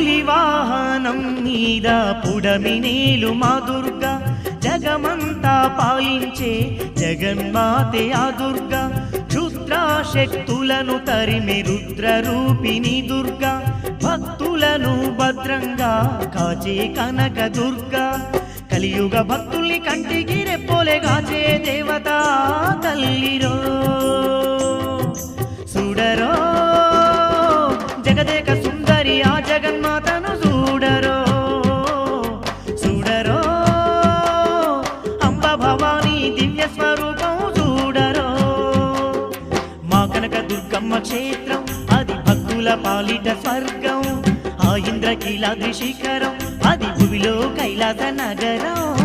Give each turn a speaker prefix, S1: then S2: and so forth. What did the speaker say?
S1: పులి వాహనం మీద పుడమినేలు మా దుర్గా. జగమంతా పాలించే జగన్మాతే ఆ దుర్గా. క్షుద్ర శక్తులను తరిమి రుద్ర రూపిణి దుర్గా. భక్తులను భద్రంగా కాచే కనక దుర్గా. కలియుగ భక్తుల్ని కంటికి రెప్పోలే కాచే దేవత తల్లిరో. సుడరో జగదేక స్వరూపం చూడరో. మా కనక దుర్గమ్మ క్షేత్రం అది భక్తుల పాలిట స్వర్గం. ఆ ఇంద్రకీలాద్రి శిఖరం అది భూమిలో కైలాస నగరం.